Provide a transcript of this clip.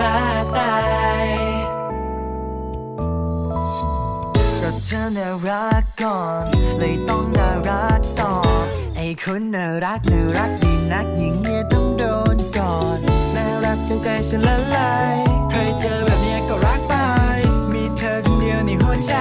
บ้าตายก็เธอน่ารักก่อน เลยต้องน่ารักต่อ ไอ้คนน่ารักน่ารักดีนักหญิงเนี่ยต้องโดนก่อนน่ารักจนใจฉันละลาย ใครเจอแบบเนี้ยก็รักไป มีเธอคนเดียวในหัวใจ